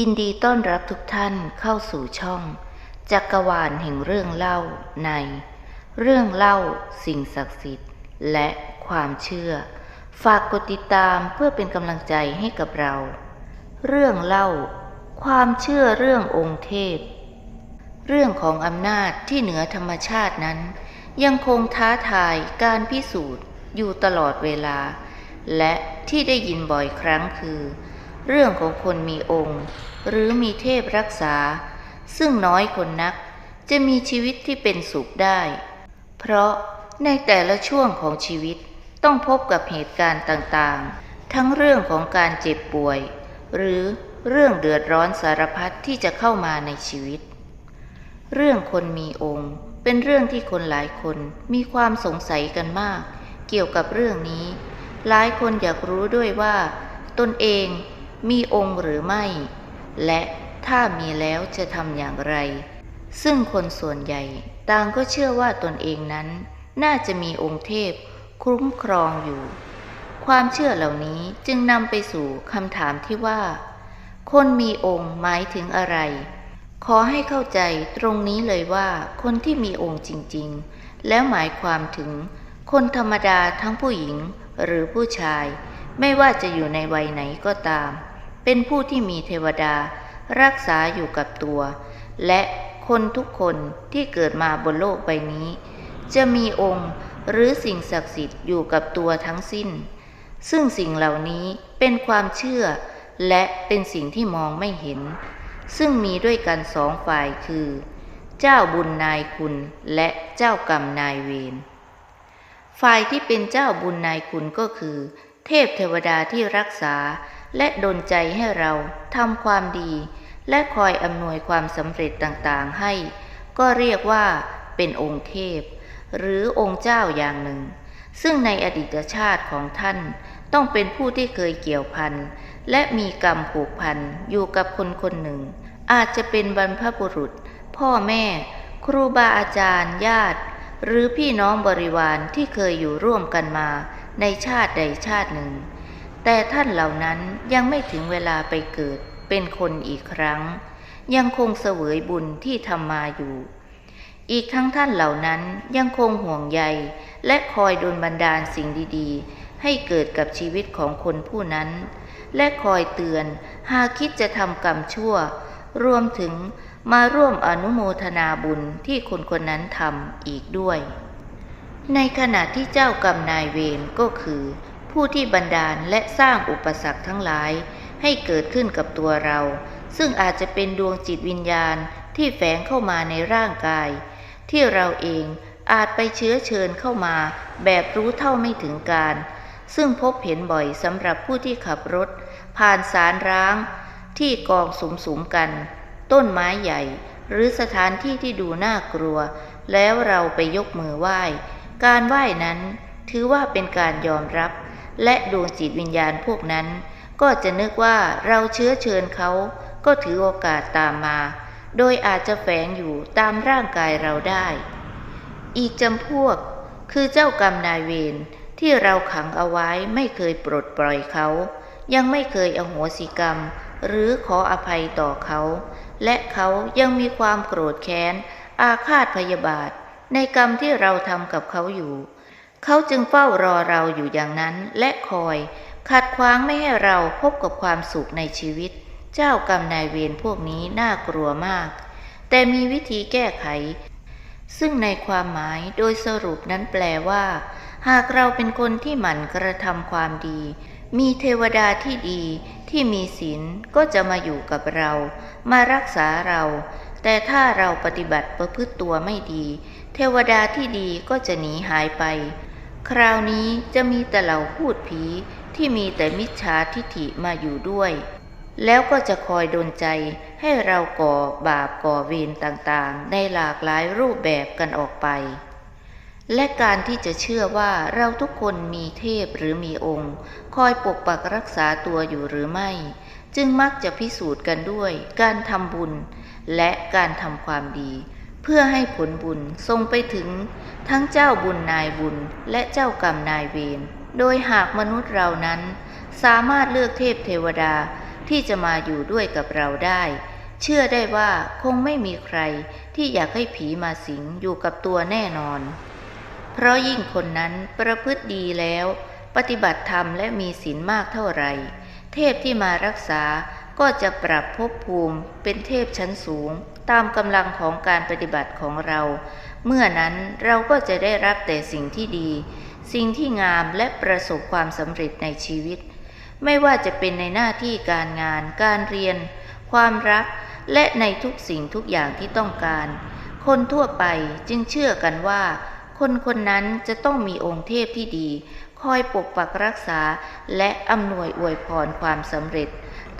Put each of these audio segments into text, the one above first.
ยินดีต้อนรับทุกท่านเข้าสู่ช่อง จักรวาลแห่งเรื่องเล่าใน เรื่องเล่าสิ่งศักดิ์สิทธิ์ และความเชื่อ ฝากกดติดตามเพื่อเป็นกำลังใจให้กับเรา เรื่องเล่า ความเชื่อเรื่ององค์เทพ เรื่องของอำนาจที่เหนือธรรมชาตินั้น ยังคงท้าทายการพิสูจน์อยู่ตลอดเวลา และที่ได้ยินบ่อยครั้งคือ เรื่องของคนมีองค์ หรือมีเทพรักษา ซึ่งน้อยคนนักจะมีชีวิตที่เป็นสุขได้ เพราะในแต่ละช่วงของชีวิตต้องพบกับเหตุการณ์ต่างๆ ทั้งเรื่องของการเจ็บป่วย หรือเรื่องเดือดร้อนสารพัดที่จะเข้ามาในชีวิต เรื่องคนมีองค์ เป็นเรื่องที่คนหลายคนมีความสงสัยกันมาก เกี่ยวกับเรื่องนี้ หลายคนอยากรู้ด้วยว่า ตนเอง มีองค์หรือไม่ และถ้ามีแล้วจะทำอย่างไร ซึ่งคนส่วนใหญ่ต่างก็เชื่อว่าตนเองนั้น น่าจะมีองค์เทพคุ้มครองอยู่ ความเชื่อเหล่านี้จึงนำไปสู่คำถามที่ว่า คนมีองค์หมายถึงอะไร ขอให้เข้าใจตรงนี้เลยว่าคนที่มีองค์จริง ๆ แล้วหมายความถึง คนธรรมดาทั้งผู้หญิงหรือผู้ชาย ไม่ว่าจะอยู่ในวัยไหนก็ตาม เป็นผู้ที่มีเทวดา รักษาอยู่กับตัว และคนทุกคนที่เกิดมาบนโลกใบนี้ จะมีองค์หรือสิ่งศักดิ์สิทธิ์อยู่กับตัวทั้งสิ้น ซึ่งสิ่งเหล่านี้เป็นความเชื่อ และเป็นสิ่งที่มองไม่เห็น ซึ่งมีด้วยกันสองฝ่ายคือ เจ้าบุญนายคุณและเจ้ากรรมนายเวรฝ่ายที่เป็นเจ้าบุญนายคุณก็คือ เทพเทวดาที่รักษา และดลใจให้เราทำความดี และคอยอำนวยความสำเร็จต่างๆให้ ก็เรียกว่าเป็นองค์เทพ หรือองค์เจ้าอย่างหนึ่ง ซึ่งในอดีตชาติของท่านต้องเป็นผู้ที่เคยเกี่ยวพันและมีกรรมผูกพันอยู่กับคนคนหนึ่ง อาจจะเป็นบรรพบุรุษ พ่อแม่ ครูบาอาจารย์ ญาติ หรือพี่น้องบริวารที่เคยอยู่ร่วมกันมาในชาติใดชาติหนึ่ง แต่ท่านเหล่านั้นยังไม่ถึงเวลาไปเกิดเป็นคนอีกครั้ง ยังคงเสวยบุญที่ทำมาอยู่ อีกทั้งท่านเหล่านั้นยังคงห่วงใยและคอยดลบันดาลสิ่งดีๆ ให้เกิดกับชีวิตของคนผู้นั้น และคอยเตือนหากคิดจะทำกรรมชั่ว รวมถึงมาร่วมอนุโมทนาบุญที่คนคนนั้นทำอีกด้วย ในขณะที่เจ้ากรรมนายเวรก็คือ ผู้ที่บันดาลและสร้างอุปสรรคทั้งหลาย ให้เกิดขึ้นกับตัวเรา ซึ่งอาจจะเป็นดวงจิตวิญญาณที่แฝงเข้ามาในร่างกาย ที่เราเองอาจไปเชื้อเชิญเข้ามา แบบรู้เท่าไม่ถึงการ ซึ่งพบเห็นบ่อยสำหรับผู้ที่ขับรถ ผ่านสารร้าง ที่กองสุมสุมกัน ต้นไม้ใหญ่ หรือสถานที่ที่ดูน่ากลัว แล้วเราไปยกมือไหว้ การไหว้นั้นถือว่าเป็นการยอมรับ และดวงจิตวิญญาณพวกนั้น ก็จะนึกว่าเราเชื้อเชิญเขาก็ถือโอกาสตามมา โดยอาจจะแฝงอยู่ตามร่างกายเราได้ อีกจำพวกคือเจ้ากรรมนายเวรที่เราขังเอาไว้ไม่เคยปลดปล่อยเขา ยังไม่เคยอโหสิกรรม หรือขออภัยต่อเขา และเขายังมีความโกรธแค้น อาฆาตพยาบาท ในกรรมที่เราทำกับเขาอยู่ เขาจึงเฝ้ารอเราอยู่อย่างนั้นและคอย ขัดขวางไม่ให้เราพบกับความสุขในชีวิต เจ้ากรรมนายเวรพวกนี้น่ากลัวมาก แต่มีวิธีแก้ไข ซึ่งในความหมายโดยสรุปนั้นแปลว่า หากเราเป็นคนที่หมั่นกระทำความดี มีเทวดาที่ดีที่มีศีลก็จะมาอยู่กับเรา มารักษาเรา แต่ถ้าเราปฏิบัติประพฤติตัวไม่ดี เทวดาที่ดีก็จะหนีหายไป คราวนี้จะมีแต่เหล่าพูดผีที่มีแต่มิจฉาทิฐิมาอยู่ด้วย แล้วก็จะคอยดลใจให้เราก่อบาปก่อเวรต่างๆ ในหลากหลายรูปแบบกันออกไป และการที่จะเชื่อว่าเราทุกคนมีเทพหรือมีองค์ คอยปกปักรักษาตัวอยู่หรือไม่ จึงมักจะพิสูจน์กันด้วย การทำบุญ และการทำความดี เพื่อให้ผลบุญทรงไปถึงทั้งเจ้าบุญนายบุญและเจ้ากรรมนายเวร โดยหากมนุษย์เรานั้น สามารถเลือกเทพเทวดาที่จะมาอยู่ด้วยกับเราได้ เชื่อได้ว่าคงไม่มีใครที่อยากให้ผีมาสิงอยู่กับตัวแน่นอน เพราะยิ่งคนนั้นประพฤติดีแล้ว ปฏิบัติธรรมและมีศีลมากเท่าไหร่ เทพที่มารักษาก็จะปรับภพภูมิเป็นเทพชั้นสูง ตามกำลังของการปฏิบัติของเรา เมื่อนั้นเราก็จะได้รับแต่สิ่งที่ดี สิ่งที่งามและประสบความสำเร็จในชีวิต ไม่ว่าจะเป็นในหน้าที่การงาน การเรียน ความรัก และในทุกสิ่งทุกอย่างที่ต้องการ คนทั่วไปจึงเชื่อกันว่า คนคนนั้นจะต้องมีองค์เทพที่ดี คอยปกปักรักษา และอำนวยอวยพรความสำเร็จ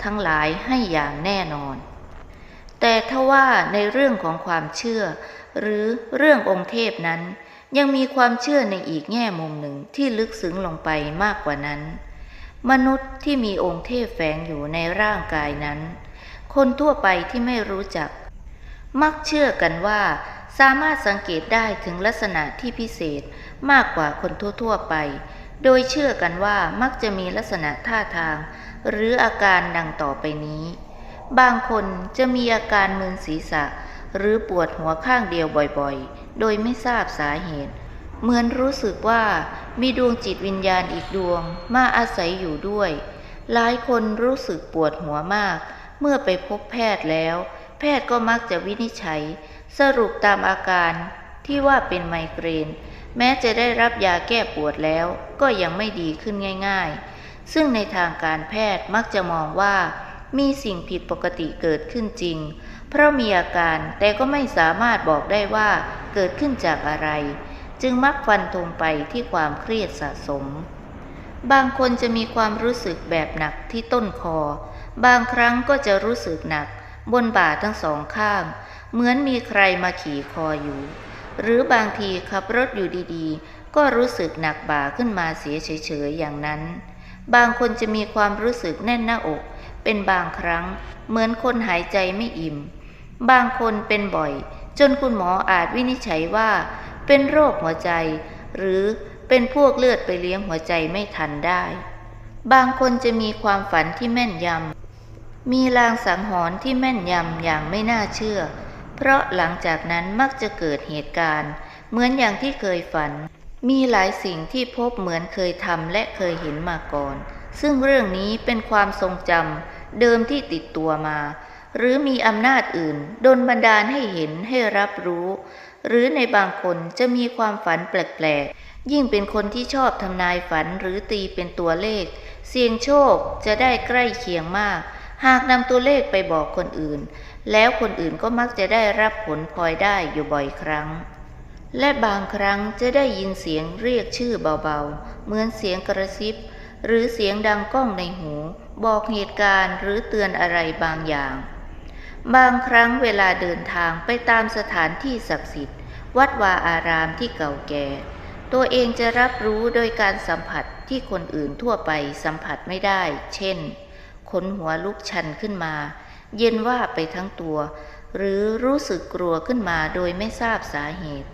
ทั้งหลายให้อย่างแน่นอน แต่ทว่าในเรื่องของความเชื่อ หรือเรื่ององค์เทพนั้น ยังมีความเชื่อในอีกแง่มุมหนึ่งที่ลึกซึ้งลงไปมากกว่านั้น มนุษย์ที่มีองค์เทพแฝงอยู่ในร่างกายนั้น คนทั่วไปที่ไม่รู้จัก มักเชื่อกันว่าสามารถสังเกตได้ถึงลักษณะที่พิเศษมากกว่าคนทั่วๆไป โดยเชื่อกันว่ามักจะมีลักษณะท่าทาง หรืออาการดังต่อไปนี้ บางคนจะมีอาการมึนศีรษะ หรือปวดหัวข้างเดียวบ่อยๆ โดยไม่ทราบสาเหตุ เหมือนรู้สึกว่ามีดวงจิตวิญญาณอีกดวงมาอาศัยอยู่ด้วย หลายคนรู้สึกปวดหัวมาก เมื่อไปพบแพทย์แล้ว แพทย์ก็มักจะวินิจฉัย สรุปตามอาการที่ว่าเป็นไมเกรน แม้จะได้รับยาแก้ปวดแล้วก็ยังไม่ดีขึ้นง่าย ๆ ซึ่งในทางการแพทย์มักจะมองว่า มีสิ่งผิดปกติเกิดขึ้นจริง เพราะมีอาการแต่ก็ไม่สามารถบอกได้ว่าเกิดขึ้นจากอะไร จึงมักฟันธงไปที่ความเครียดสะสม บางคนจะมีความรู้สึกแบบหนักที่ต้นคอ บางครั้งก็จะรู้สึกหนัก บนบ่าทั้งสองข้าง เหมือนมีใครมาขี่คออยู่ หรือบางทีขับรถอยู่ดีๆ ก็รู้สึกหนักบ่าขึ้นมาเสียเฉยๆอย่างนั้น บางคนจะมีความรู้สึกแน่นหน้าอก เป็นบางครั้ง เหมือนคนหายใจไม่อิ่ม บางคนเป็นบ่อย จนคุณหมออาจวินิจฉัยว่า เป็นโรคหัวใจ หรือเป็นพวกเลือดไปเลี้ยงหัวใจไม่ทันได้ บางคนจะมีความฝันที่แม่นยำ มีลางสังหรณ์ที่แม่นยำอย่างไม่น่าเชื่อ เพราะหลังจากนั้นมักจะเกิดเหตุการณ์ เหมือนอย่างที่เคยฝัน มีหลายสิ่งที่พบเหมือนเคยทำและเคยเห็นมาก่อน ซึ่งเรื่องนี้เป็นความทรงจำเดิมที่ติดตัวมา หรือมีอำนาจอื่นดนบันดาลให้เห็นให้รับรู้ หรือในบางคนจะมีความฝันแปลกๆ ยิ่งเป็นคนที่ชอบทำนายฝันหรือตีเป็นตัวเลข เสี่ยงโชคจะได้ใกล้เคียงมาก หากนำตัวเลขไปบอกคนอื่น แล้วคนอื่นก็มักจะได้รับผลพลอยได้อยู่บ่อยครั้งและบางครั้งจะได้ยินเสียงเรียกชื่อเบาๆ เหมือนเสียงกระซิบ หรือเสียงดังก้องในหู บอกเหตุการณ์หรือเตือนอะไรบางอย่าง บางครั้งเวลาเดินทางไปตามสถานที่ศักดิ์สิทธิ์ วัดวาอารามที่เก่าแก่ ตัวเองจะรับรู้โดยการสัมผัสที่คนอื่นทั่วไปสัมผัสไม่ได้ เช่น ขนหัวลุกชันขึ้นมา เย็นว่าไปทั้งตัว หรือรู้สึกกลัวขึ้นมาโดยไม่ทราบสาเหตุ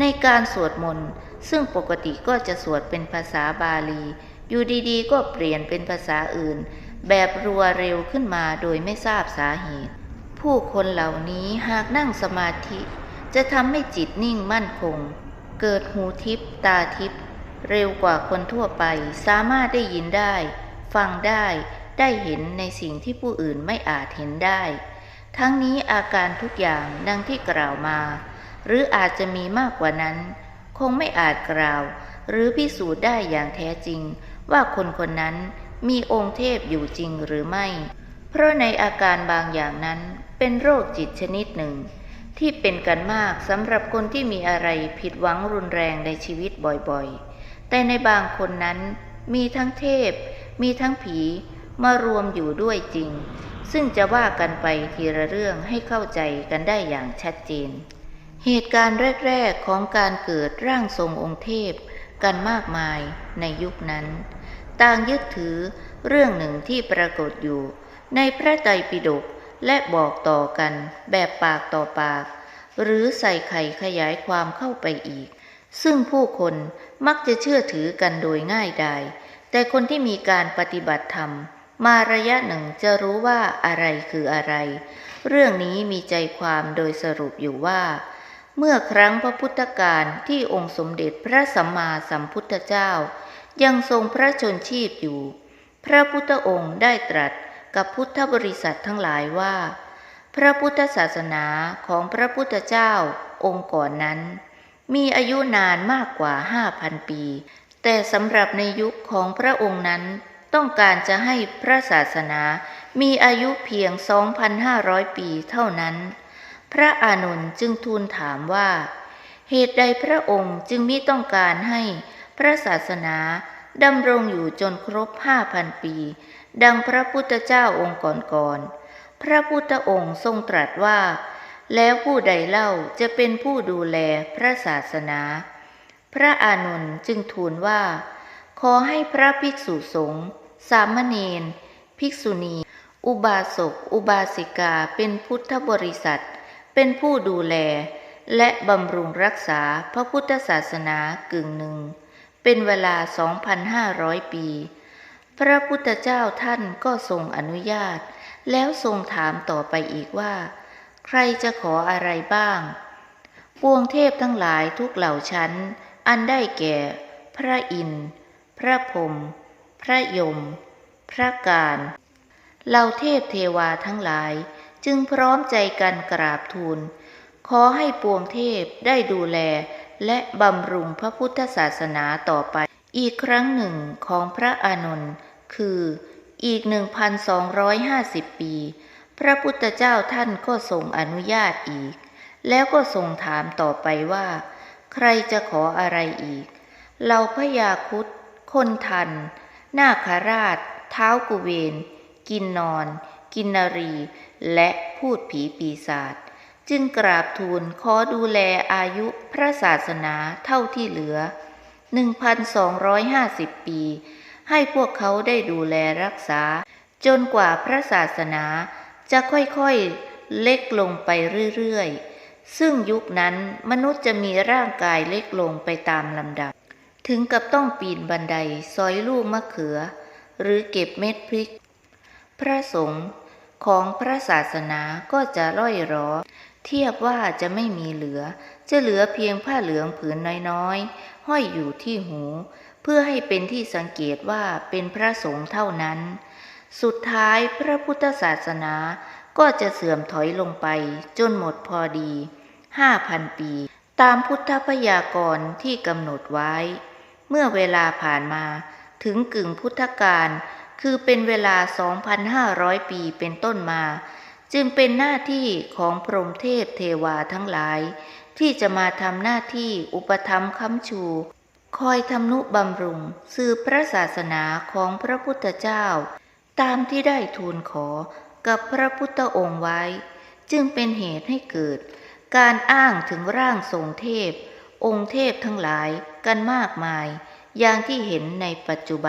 ในการสวดมนต์ซึ่งปกติก็จะสวดเป็นภาษาบาลี อยู่ดีๆ ก็เปลี่ยนเป็นภาษาอื่น แบบรัวเร็วขึ้นมาโดยไม่ทราบสาเหตุ ผู้คนเหล่านี้หากนั่งสมาธิ จะทำให้จิตนิ่งมั่นคง เกิดหูทิพตาทิพเร็วกว่าคนทั่วไป สามารถได้ยินได้ ฟังได้ ได้เห็นในสิ่งที่ผู้อื่นไม่อาจเห็นได้ ทั้งนี้อาการทุกอย่างดังที่กล่าวมา หรืออาจจะมีมากกว่านั้น คงไม่อาจกล่าว หรือพิสูจน์ได้อย่างแท้จริง ว่าคนคนนั้นมีองค์เทพอยู่จริงหรือไม่ เพราะในอาการบางอย่างนั้นเป็นโรคจิตชนิดหนึ่ง ที่เป็นกันมากสำหรับคนที่มีอะไรผิดหวังรุนแรงในชีวิตบ่อยๆ แต่ในบางคนนั้นมีทั้งเทพ มีทั้งผีมารวมอยู่ด้วยจริง ซึ่งจะว่ากันไปทีละเรื่องให้เข้าใจกันได้อย่างชัดเจน เหตุการณ์แรก ๆ ของการเกิดร่างทรงองค์เทพกันมากมายในยุคนั้น ต่างยึดถือเรื่องหนึ่งที่ปรากฏอยู่ ในพระไตรปิฎกและบอกต่อกันแบบปากต่อปาก หรือใส่ไข่ขยายความเข้าไปอีก ซึ่งผู้คนมักจะเชื่อถือกันโดยง่ายดายแต่คนที่มีการปฏิบัติธรรม มาระยะหนึ่งจะรู้ว่าอะไรคืออะไร เรื่องนี้มีใจความโดยสรุปอยู่ว่า เมื่อครั้งพระพุทธการที่องค์สมเด็จพระสัมมาสัมพุทธเจ้า ยังทรงพระชนชีพอยู่ พระพุทธองค์ได้ตรัสกับพุทธบริษัททั้งหลายว่า พระพุทธศาสนาของพระพุทธเจ้าองค์ก่อนนั้น มีอายุนานมากกว่าห้าพันปี แต่สำหรับในยุคของพระองค์นั้น ต้องการจะให้พระศาสนามีอายุเพียง 2,500 ปีเท่านั้น พระอานนท์จึงทูลถามว่า เหตุใดพระองค์จึงมิต้องการให้ พระศาสนาดำรงอยู่จนครบห้าพันปี ดังพระพุทธเจ้าองค์ก่อนๆพระพุทธองค์ทรงตรัสว่า แล้วผู้ใดเล่าจะเป็นผู้ดูแลพระศาสนา พระอานนท์จึงทูลว่า ขอให้พระภิกษุสงฆ์สามเณรภิกษุณี อุบาสก อุบาสิกาเป็นพุทธบริษัท เป็นผู้ดูแล และบำรุงรักษาพระพุทธศาสนากึ่งหนึ่ง เป็นเวลา 2,500 ปี พระพุทธเจ้าท่านก็ทรงอนุญาต แล้วทรงถามต่อไปอีกว่า ใครจะขออะไรบ้าง ปวงเทพทั้งหลายทุกเหล่าชั้น อันได้แก่ พระอินทร์ พระพรหม พระยม พระการเหล่าเทพเทวาทั้งหลาย จึงพร้อมใจกันกราบทูล ขอให้ปวงเทพได้ดูแล และบำรุงพระพุทธศาสนาต่อไป อีกครั้งหนึ่งของพระอานนท์คืออีก 1,250 ปี พระพุทธเจ้าท่านก็ทรงอนุญาตอีก แล้วก็ทรงถามต่อไปว่า ใครจะขออะไรอีก เราพยาคุดคนทัน นาคราช เท้ากุเวน กินนอน กินนรี และพูดผีปีศาจ จึงกราบทูลขอดูแลอายุพระศาสนาเท่าที่เหลือ 1,250 ปี ให้พวกเขาได้ดูแลรักษา จนกว่าพระศาสนาจะค่อยๆเล็กลงไปเรื่อยๆ ซึ่งยุคนั้นมนุษย์จะมีร่างกายเล็กลงไปตามลำดับ ถึงกับต้องปีนบันไดซอยลูกมะเขือ หรือเก็บเม็ดพริก พระสงฆ์ของพระศาสนาก็จะร่อยรอ เทียบว่าจะไม่มีเหลือ จะเหลือเพียงผ้าเหลืองผืนน้อยๆ ห้อยอยู่ที่หู เพื่อให้เป็นที่สังเกตว่าเป็นพระสงฆ์เท่านั้น สุดท้ายพระพุทธศาสนาก็จะเสื่อมถอยลงไปจนหมดพอดีห้าพันปี ตามพุทธพยากรณ์ที่กำหนดไว้ เมื่อเวลาผ่านมาถึงกึ่งพุทธกาลคือเป็นเวลา 2,500 ปีเป็นต้นมา จึงเป็นหน้าที่ของพรหมเทพเทวาทั้งหลาย ที่จะมาทำหน้าที่อุปถัมค้ำชู คอยทำนุบำรุงสืบพระศาสนาของพระพุทธเจ้า ตามที่ได้ทูลขอกับพระพุทธองค์ไว้ จึงเป็นเหตุให้เกิด การอ้างถึงร่างทรงเทพ องค์เทพทั้งหลายกันมากมาย อย่างที่เห็นในปัจจุบัน